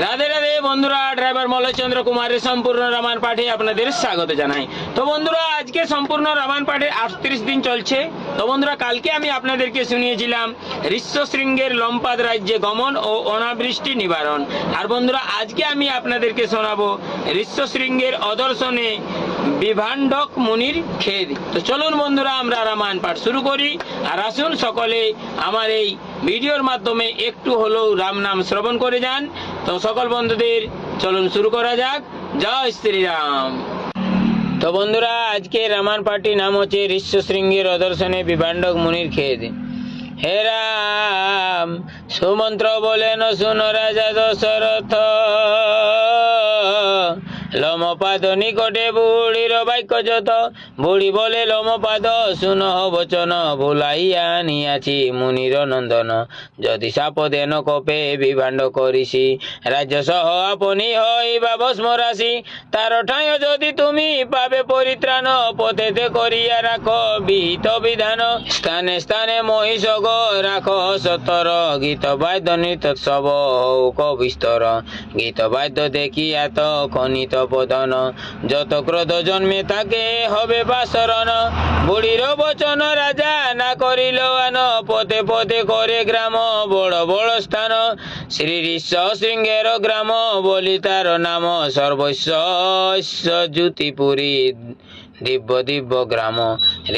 রাধে রাধে বন্ধুরা, ড্রাইভার মল্লচন্দ্র কুমারের সম্পূর্ণ রামায়ণ পাঠে আপনাদের স্বাগত জানাই। তো বন্ধুরা, আজকে সম্পূর্ণ রামায়ণ পাঠে আটত্রিশ দিন চলছে। তো বন্ধুরা, কালকে আমি আপনাদেরকে শুনিয়েছিলাম ঋষ্যশৃঙ্গের লম্পাদ রাজ্যে গমন ও অনাবৃষ্টি নিবারণ। আর বন্ধুরা, আজকে আমি আপনাদেরকে শোনাবো ঋষ্যশৃঙ্গের অদর্শনে বিভাণ্ডক মুনির খেদ। তো চলুন বন্ধুরা, আমরা রামায়ণ পাঠ শুরু করি। আর আসুন সকলে আমার এই ভিডিওর মাধ্যমে একটু হলেও রাম নাম শ্রবণ করে যান। তো সকল বন্ধুদের, চলুন শুরু করা যাক। জয় শ্রীরাম। তো বন্ধুরা, আজকে রামায়ণ পাঠটির নাম হচ্ছে ঋষ্যশৃঙ্গের অদর্শনে বিভাণ্ডক মুনির খেদ। হে রাম, সুমন্ত্র বলেন, শুন রাজা দশরথ। লমপাদ নিকটে বুড়ির বাক্য যত বুড়ি বলে লমপাদ শুন বচন, ভুলাইয়া নিয়াছি মুনির নন্দন। যদি সাপ দেন কপে বিভাণ্ড করিছি রাজ্য সহ আপনি হইবা ভস্ম রাশি। তার ঠাঁয় যদি তুমি পাবে পরিত্রাণ, পথেতে করিয়া রাখ বিহিত বিধান। স্থানে স্থানে মহিষ গো রাখ সতর গীত বাদ্য নৃত্য সব হৌক বিস্তর। গীত বাদ্য দেখিয়া তো খনিত পদন যত ক্রোধ জন্মে তাকে হবে বাসরণ। বুড়ির বচন রাজা না করিল আন। পথে পথে করে গ্রাম, বড় বড় স্থান। শ্রী ঋষ্য শৃঙ্গের গ্রাম বলি তার নাম সর্বস্ব জ্যোতিপুরী দিব্য দিব্য গ্রাম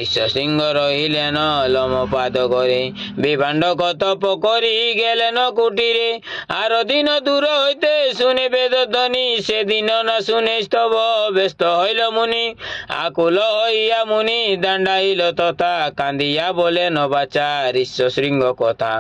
ঋষ্য সিংহ রহিলেন লমপাদ করে। বিভাণ্ড কতপ করি গেলেন কুটিরে, আর দিন দূর হইতে শুনে বেদ ধ্বনি, সেদিন না শুনে স্তব ব্যস্ত হইল মুনি। আকুল হইয়া মুনি দাণ্ডাইল তথা কান্দিয়া বলে নবাচা ঋষ্য শৃঙ্গ কথা।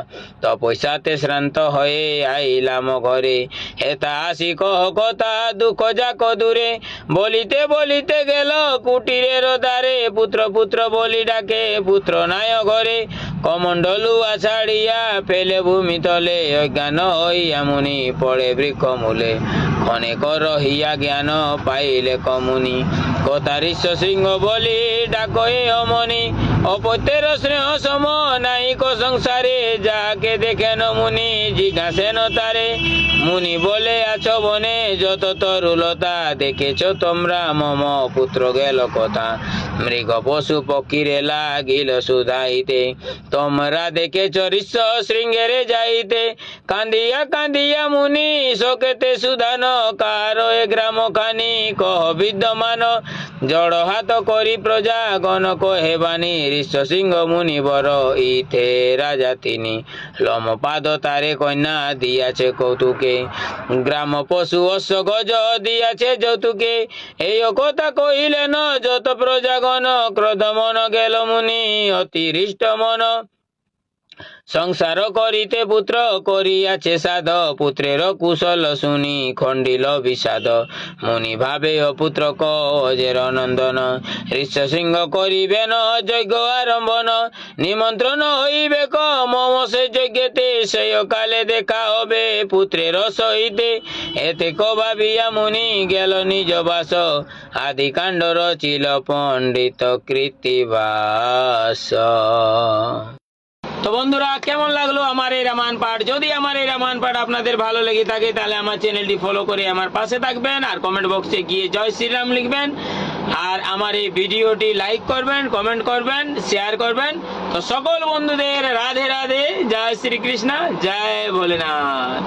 তপস্যাতে শ্রান্ত হয়ে আইলাম ঘরে। হেতা আসি কহ কথা দুঃখ যাক দূরে বলিতে বলিতে গেল কুটিরের দ্বারে পুত্র পুত্র বলি ডাকে পুত্র নায় ঘরে কমণ্ডলু ছাড়িয়া ফেলে ভূমি তলে অজ্ঞান হইয়া মুনি পড়ে বৃক্ষ মূলে ক্ষণেক রহিয়া জ্ঞান পাইলে কমুনি। ঋষ্য সিংহ বলি ডাকয়ে অমনি। অপত্যের স্নেহ সম নাইক সংসারে, যাকে দেখেন মুনি জিজ্ঞাসেন তারে। মুনি বলে, আছো বনে, যত তরুলতা দেখেছ তোমরা, মম পুত্র গেল কথা? মৃগ পশু পক্ষীরে লাগিল সুধাইতে, তোমরা দেখেছ ঋষ্য শৃঙ্গেরে যাইতে। কান্দিয়া কান্দিয়া মুনি শোকেতে সুধান কার এ গ্রাম খানি কহ বিদ্যমান। জড় হাত করি প্রজা, গণ কহে বাণী ঋষ্য সিংহ মুনি বর ইথে রাজা তিনি। লম পাদ তারে কন্যা দিয়াছে কৌতুকে। গ্রাম পশু অশ্ব গজ দিয়াছে যৌতুকে। এই কথা কহিলেন, যত প্রজাগণ, ক্রোধ মন গেল মুনি, অতিরিষ্ট মন। সংসার করিতে পুত্র করিয়াছে সাধ পুত্রের কুশল শুনি খণ্ডিল বিষাদ মুনি ভাবে ও পুত্র কজের নন্দন ঋষ্য সিংহ করিবেন যজ্ঞ আরম্ভন নিমন্ত্রণ হইবে ক মম সে যজ্ঞতে সেই কালে দেখা হবে পুত্রের সহিতে এতে ক ভাবিয়া মুনি গেল নিজ বাস আদি কাণ্ড রচিল পণ্ডিত কৃতিবাস তো বন্ধুরা, কেমন লাগল আমার এই রামায়ণ পাঠ? যদি আমার এই রামায়ণ পাঠ আপনাদের ভালো লেগে থাকে, তাহলে আমার চ্যানেলটি ফলো করে আমার পাশে থাকবেন আর কমেন্ট বক্সে গিয়ে জয় শ্রীরাম লিখবেন। আর আমার এই ভিডিওটি লাইক করবেন কমেন্ট করবেন শেয়ার করবেন। তো সকল বন্ধুদের রাধে রাধে, জয় শ্রীকৃষ্ণ, জয় ভোলেনাথ